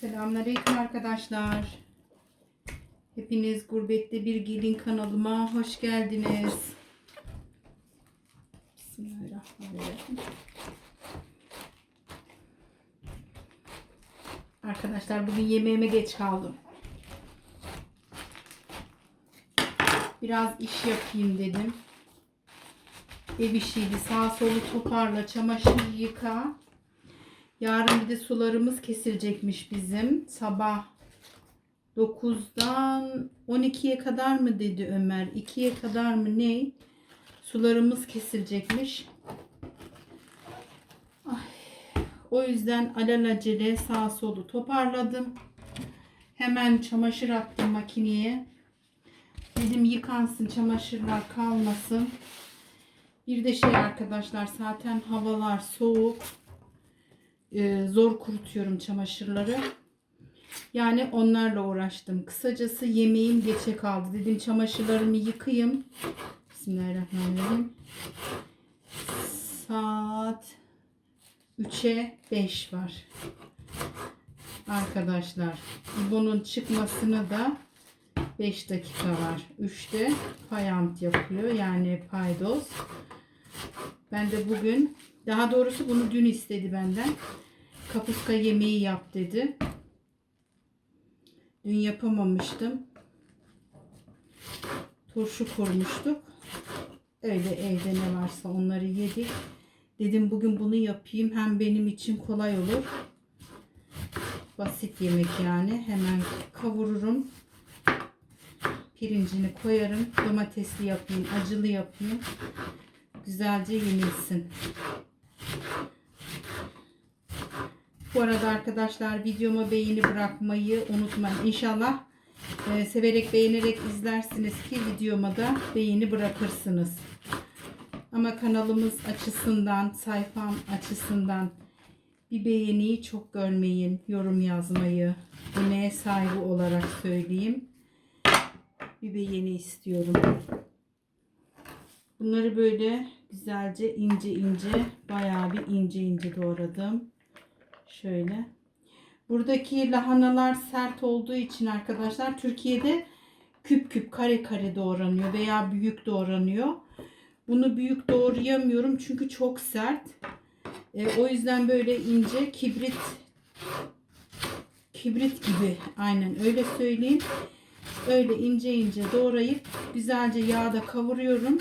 Selamünaleyküm arkadaşlar. Hepiniz Gurbette Bir Gelin kanalıma hoş geldiniz. Bismillahirrahmanirrahim. Arkadaşlar bugün yemeğime geç kaldım. Biraz iş yapayım dedim. Ev işiydi. Sağ solu toparla, çamaşır yıka. Yarın bir de sularımız kesilecekmiş bizim. Sabah 9'dan 12'ye kadar mı dedi Ömer? 2'ye kadar mı ne? Sularımız kesilecekmiş. Ay, o yüzden alelacele sağ solu toparladım. Hemen çamaşır attım makineye. Dedim yıkansın çamaşırlar kalmasın. Bir de şey arkadaşlar zaten havalar soğuk. Ee, zor kurutuyorum çamaşırları. Yani onlarla uğraştım. Kısacası yemeğim geçe kaldı. Dedim çamaşırlarımı yıkayayım. Bismillahirrahmanirrahim. Saat 3'e 5 var. Arkadaşlar bunun çıkmasına da 5 dakika var. 3'te payant yapıyor. Yani paydos. Ben de bugün daha doğrusu bunu dün istedi benden. Kapuska yemeği yap dedi. Dün yapamamıştım. Turşu kurmuştuk. Öyle evde ne varsa onları yedik. Dedim bugün bunu yapayım. Hem benim için kolay olur. Basit yemek yani. Hemen kavururum. Pirincini koyarım. Domatesli yapayım. Acılı yapayım. Güzelce yenilsin. Bu arada arkadaşlar videoma beğeni bırakmayı unutmayın. İnşallah e, severek beğenerek izlersiniz ki videoma da beğeni bırakırsınız. Ama kanalımız açısından, sayfam açısından bir beğeniyi çok görmeyin. Yorum yazmayı, emeğe saygı olarak söyleyeyim. Bir beğeni istiyorum. Bunları böyle güzelce ince ince, bayağı bir ince ince doğradım. Şöyle. Buradaki lahanalar sert olduğu için arkadaşlar Türkiye'de küp küp kare kare doğranıyor veya büyük doğranıyor. Bunu büyük doğrayamıyorum çünkü çok sert. E, o yüzden böyle ince kibrit kibrit gibi aynen öyle söyleyeyim. Öyle ince ince doğrayıp güzelce yağda kavuruyorum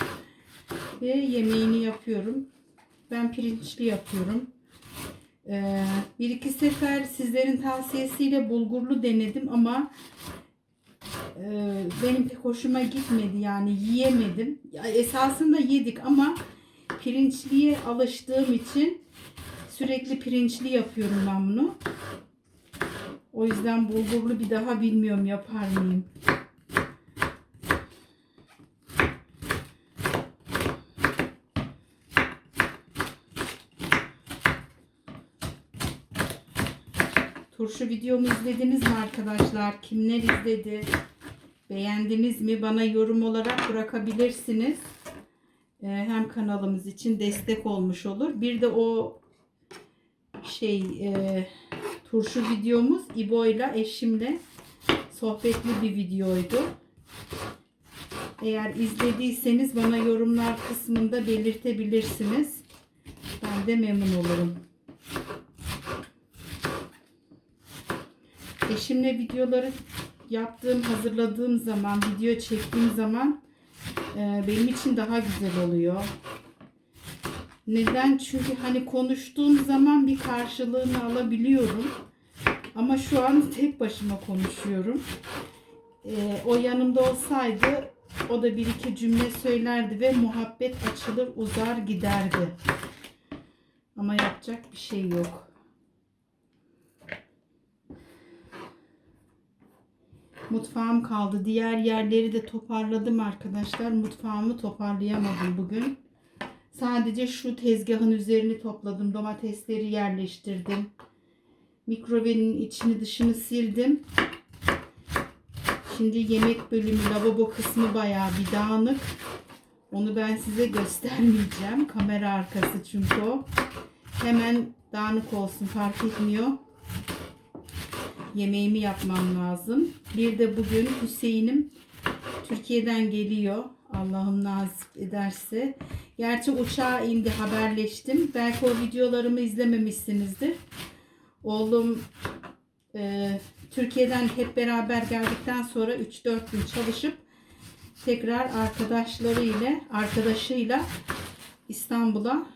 ve yemeğini yapıyorum. Ben pirinçli yapıyorum. Ee, bir iki sefer sizlerin tavsiyesiyle bulgurlu denedim ama e, benim pek hoşuma gitmedi yani yiyemedim. Esasında yedik ama pirinçliye alıştığım için sürekli pirinçli yapıyorum ben bunu. O yüzden bulgurlu bir daha bilmiyorum yapar mıyım. Turşu videomu izlediniz mi arkadaşlar? Kimler izledi? Beğendiniz mi? Bana yorum olarak bırakabilirsiniz. Ee, hem kanalımız için destek olmuş olur. Bir de o şey e, turşu videomuz İbo ile eşimle sohbetli bir videoydu. Eğer izlediyseniz bana yorumlar kısmında belirtebilirsiniz. Ben de memnun olurum. Eşimle videoları yaptığım, hazırladığım zaman, video çektiğim zaman e, benim için daha güzel oluyor. Neden? Çünkü hani konuştuğum zaman bir karşılığını alabiliyorum. Ama şu an tek başıma konuşuyorum. E, o yanımda olsaydı o da bir iki cümle söylerdi ve muhabbet açılır uzar giderdi. Ama yapacak bir şey yok. Mutfağım kaldı. Diğer yerleri de toparladım arkadaşlar. Mutfağımı toparlayamadım bugün. Sadece şu tezgahın üzerini topladım. Domatesleri yerleştirdim. Mikrovenin içini dışını sildim. Şimdi yemek bölümü lavabo kısmı bayağı bir dağınık. Onu ben size göstermeyeceğim. Kamera arkası çünkü o. Hemen dağınık olsun fark etmiyor. Yemeğimi yapmam lazım. Bir de bugün Hüseyin'im Türkiye'den geliyor. Allah'ım nasip ederse. Gerçi uçağa indi haberleştim. Belki o videolarımı izlememişsinizdir. Oğlum e, Türkiye'den hep beraber geldikten sonra 3-4 gün çalışıp tekrar arkadaşlarıyla arkadaşıyla İstanbul'a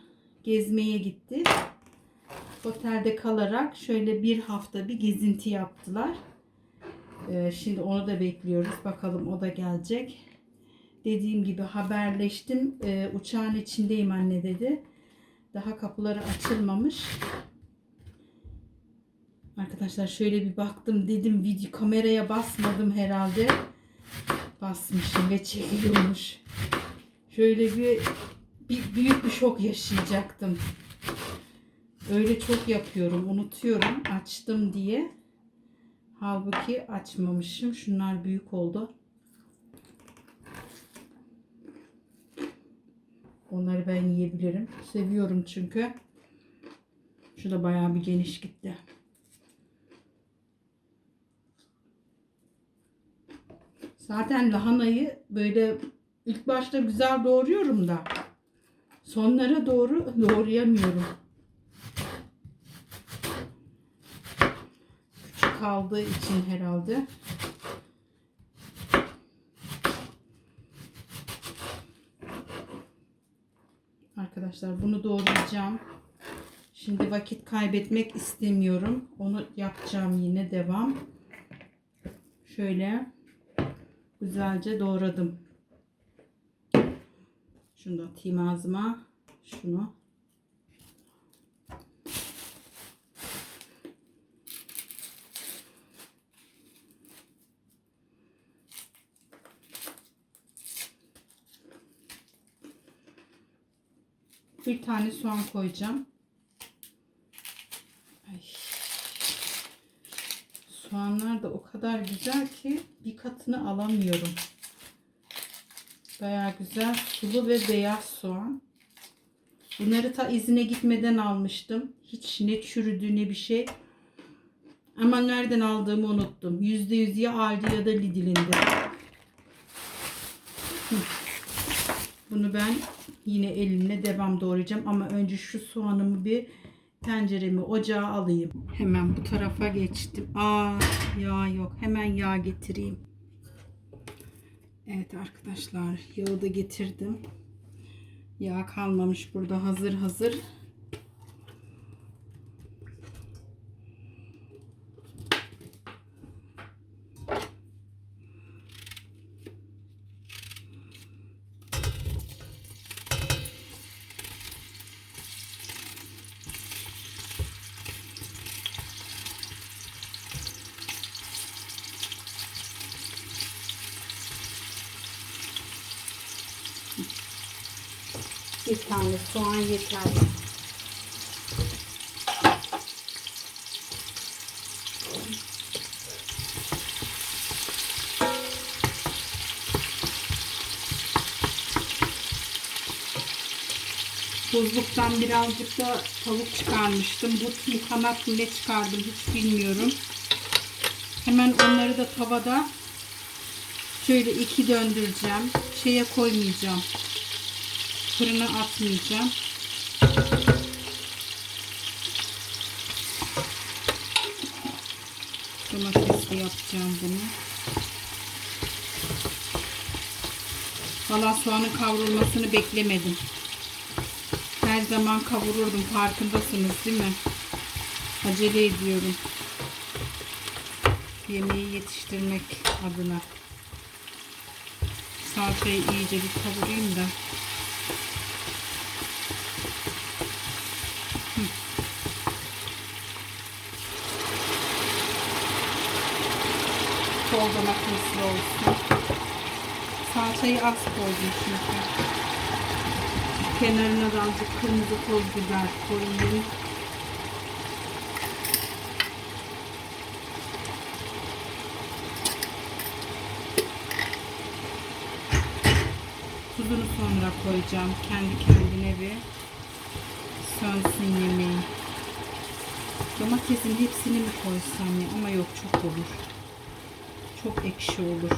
gezmeye gitti. Otelde kalarak şöyle bir hafta bir gezinti yaptılar. Ee, şimdi onu da bekliyoruz. Bakalım o da gelecek. Dediğim gibi haberleştim. Ee, uçağın içindeyim anne dedi. Daha kapıları açılmamış. Arkadaşlar şöyle bir baktım dedim video kameraya basmadım herhalde. Basmışım ve çekiyormuş. Şöyle bir, bir büyük bir şok yaşayacaktım. Öyle çok yapıyorum. Unutuyorum. Açtım diye. Halbuki açmamışım. Şunlar büyük oldu. Onları ben yiyebilirim. Seviyorum çünkü. Şu da bayağı bir geniş gitti. Zaten lahanayı böyle ilk başta güzel doğruyorum da sonlara doğru doğrayamıyorum. Küçük kaldığı için herhalde. Arkadaşlar bunu doğrayacağım. Şimdi vakit kaybetmek istemiyorum. Onu yapacağım yine devam. Şöyle güzelce doğradım. Şunu da atayım ağzıma. Şunu. Bir tane soğan koyacağım. Ay. Soğanlar da o kadar güzel ki bir katını alamıyorum. Baya güzel sulu ve beyaz soğan. Bunları ta izine gitmeden almıştım. Hiç ne çürüdü ne bir şey. Ama nereden aldığımı unuttum. %100 ya Aldi ya da Lidl'inde. Bunu ben yine elimle devam doğrayacağım. Ama önce şu soğanımı bir tenceremi ocağa alayım. Hemen bu tarafa geçtim. Aa yağ yok. Hemen yağ getireyim. Evet arkadaşlar yağı da getirdim. Yağ kalmamış burada hazır hazır. Bir tane soğan yeterli. Buzluktan birazcık da tavuk çıkarmıştım. But mu kanat mı ne çıkardım hiç bilmiyorum. Hemen onları da tavada şöyle iki döndüreceğim. Şeye koymayacağım. Fırına atmayacağım. Domatesle yapacağım bunu. Valla soğanın kavrulmasını beklemedim. Her zaman kavururdum farkındasınız değil mi? Acele ediyorum. Yemeği yetiştirmek adına. Salçayı iyice bir kavurayım da. Bol domatesli olsun. Salçayı az koydum çünkü. Kenarına da azıcık kırmızı toz biber koyayım. Tuzunu sonra koyacağım. Kendi kendine bir sönsün yemeği. Domatesin hepsini mi koysam ya? Ama yok çok olur. Çok ekşi olur.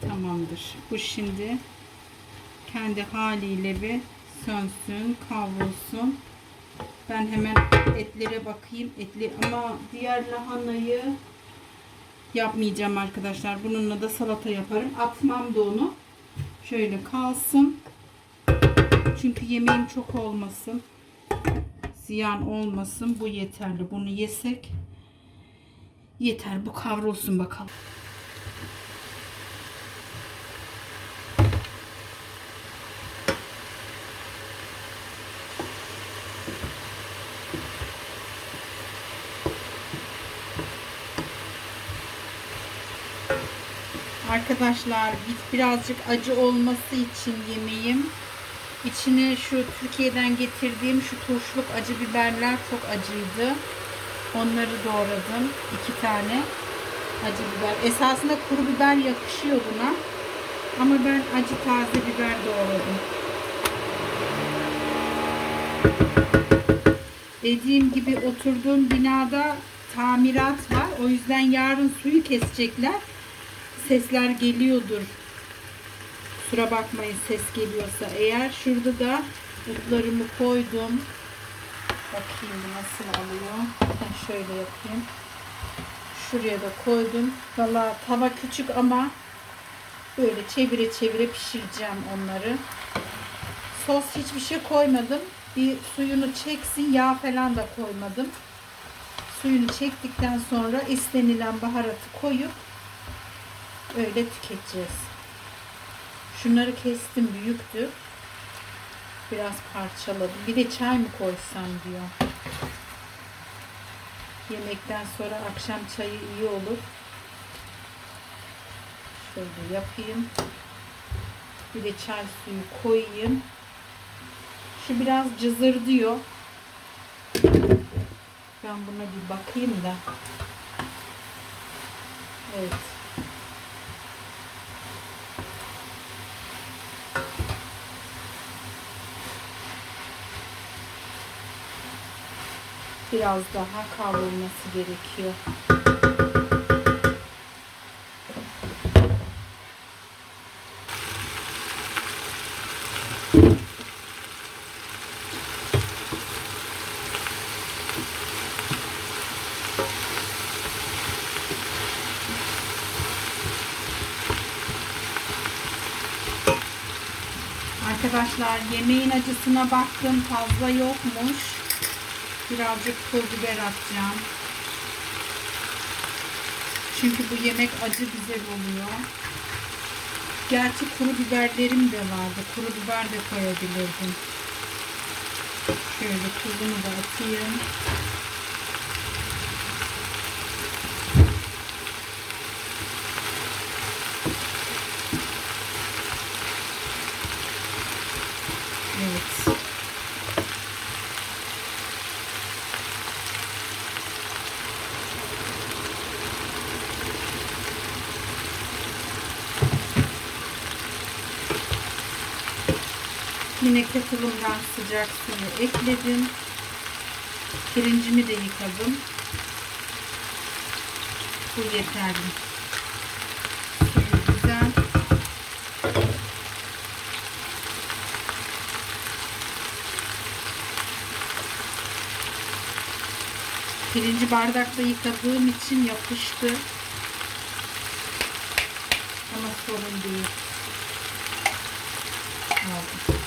Tamamdır. Bu şimdi kendi haliyle bir sönsün, kavrulsun. Ben hemen etlere bakayım. Etli ama diğer lahanayı yapmayacağım arkadaşlar. Bununla da salata yaparım. Atmam da onu. Şöyle kalsın. Çünkü yemeğim çok olmasın. Ziyan olmasın. Bu yeterli. Bunu yesek yeter. Bu kavrulsun bakalım. Arkadaşlar bir- birazcık acı olması için yemeğim içine şu Türkiye'den getirdiğim şu turşuluk acı biberler çok acıydı. Onları doğradım. iki tane acı biber. Esasında kuru biber yakışıyor buna. Ama ben acı taze biber doğradım. Dediğim gibi oturduğum binada tamirat var. O yüzden yarın suyu kesecekler sesler geliyordur. Kusura bakmayın ses geliyorsa. Eğer şurada da butlarımı koydum. Bakayım nasıl alıyor. Ben şöyle yapayım. Şuraya da koydum. Valla tava küçük ama böyle çevire çevire pişireceğim onları. Sos hiçbir şey koymadım. Bir suyunu çeksin. Yağ falan da koymadım. Suyunu çektikten sonra istenilen baharatı koyup öyle tüketeceğiz. Şunları kestim büyüktü. Biraz parçaladım. Bir de çay mı koysam diyor. Yemekten sonra akşam çayı iyi olur. Şöyle yapayım. Bir de çay suyu koyayım. Şu biraz cızır diyor. Ben buna bir bakayım da. Evet. Biraz daha kavrulması gerekiyor. Arkadaşlar yemeğin acısına baktım fazla yokmuş. Birazcık pul biber atacağım. Çünkü bu yemek acı güzel oluyor. Gerçi kuru biberlerim de vardı. Kuru biber de koyabilirdim. Şöyle tuzunu da atayım. Evet. Yine kettle'ımdan sıcak suyu ekledim. Pirincimi de yıkadım. Bu yeterli. Suyu güzel. Pirinci bardakta yıkadığım için yapıştı. Ama sorun değil. Aldım.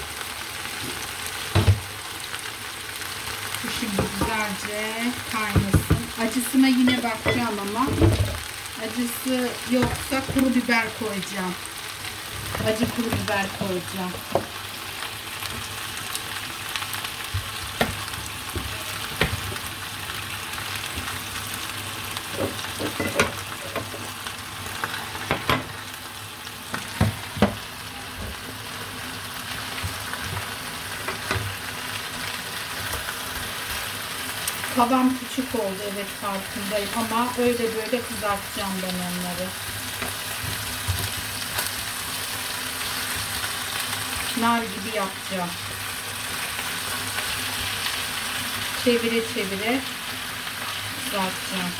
Bu şimdi güzelce kaynasın. Acısına yine bakacağım ama. Acısı yoksa kuru biber koyacağım. Acı kuru biber koyacağım. Tavam küçük oldu evet farkındayım ama öyle böyle kızartacağım ben onları. Nar gibi yapacağım. Çevire çevire kızartacağım.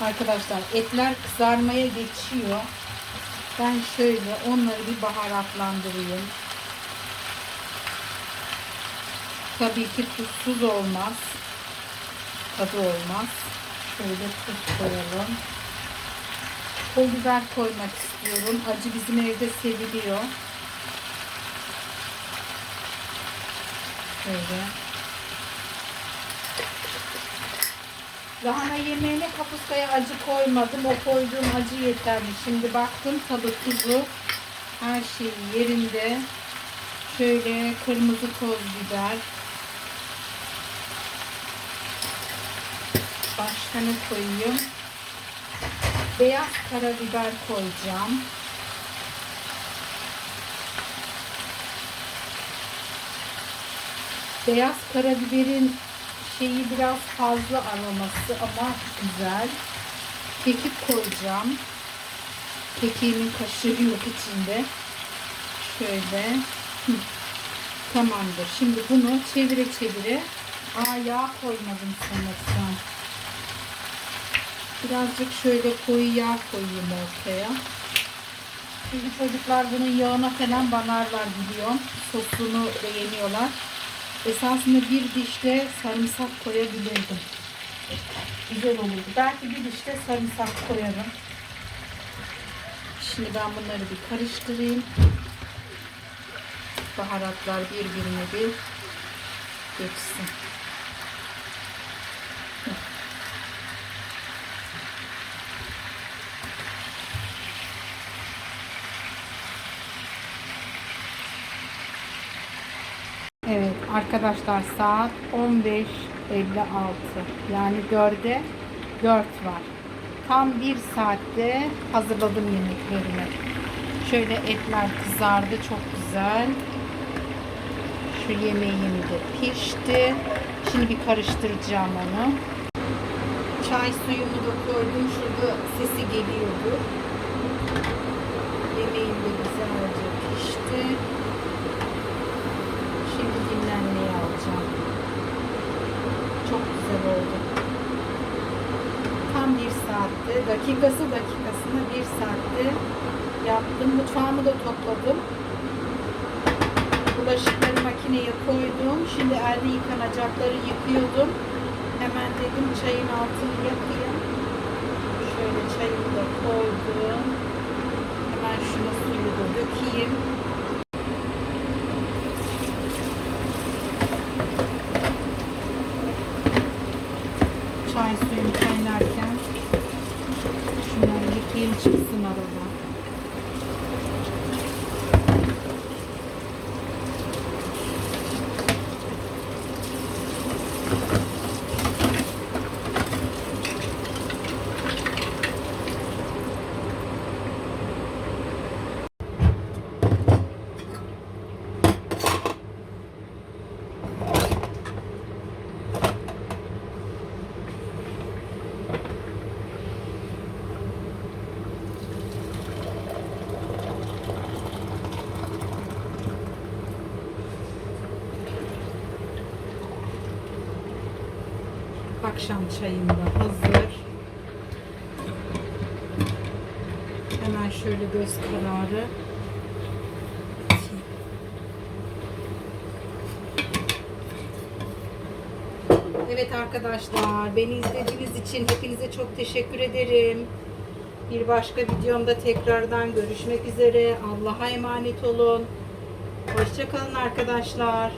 Arkadaşlar etler kızarmaya geçiyor. Ben şöyle onları bir baharatlandırayım. Tabii ki tuzsuz olmaz. Tadı olmaz. Şöyle tuz koyalım. Pul biber koymak istiyorum. Acı bizim evde seviliyor. Şöyle. Lahana yemeğine kapuskaya acı koymadım. O koyduğum acı yeterli. Şimdi baktım tadı tuzu her şey yerinde. Şöyle kırmızı toz biber. Başka ne koyayım? Beyaz karabiber koyacağım. Beyaz karabiberin şeyi biraz fazla aroması ama güzel. Kekik koyacağım. Kekiğimin kaşığı yok içinde. Şöyle. Hı. Tamamdır. Şimdi bunu çevire çevire. Aa yağ koymadım sanırsam. Birazcık şöyle koyu yağ koyayım ortaya. Şimdi çocuklar bunun yağına falan banarlar biliyorum. Sosunu beğeniyorlar. Esasında bir dişte sarımsak koyabilirdim. Güzel olurdu. Belki bir dişte sarımsak koyarım. Şimdi ben bunları bir karıştırayım. Baharatlar birbirine bir geçsin. Evet arkadaşlar saat 15.56 yani 4'e 4 var. Tam bir saatte hazırladım yemeklerimi. Şöyle etler kızardı çok güzel. Şu yemeğim de pişti. Şimdi bir karıştıracağım onu. Çay suyumu da koydum. Şurada sesi geliyordu. Yemeğim de güzelce pişti. Şimdi dinlenmeye alacağım. Çok güzel oldu. Tam bir saatte, dakikası dakikasına bir saatte yaptım. Mutfağımı da topladım. Bulaşıkları makineye koydum. Şimdi elde yıkanacakları yıkıyordum. Hemen dedim çayın altını yakayım. Şöyle çayımı da koydum. Hemen şunu suyu da dökeyim. çay suyum kaynarken şunları yıkayayım çıksın arada. Akşam çayım da hazır. Hemen şöyle göz kararı Evet arkadaşlar, beni izlediğiniz için hepinize çok teşekkür ederim. Bir başka videomda tekrardan görüşmek üzere. Allah'a emanet olun. Hoşçakalın arkadaşlar.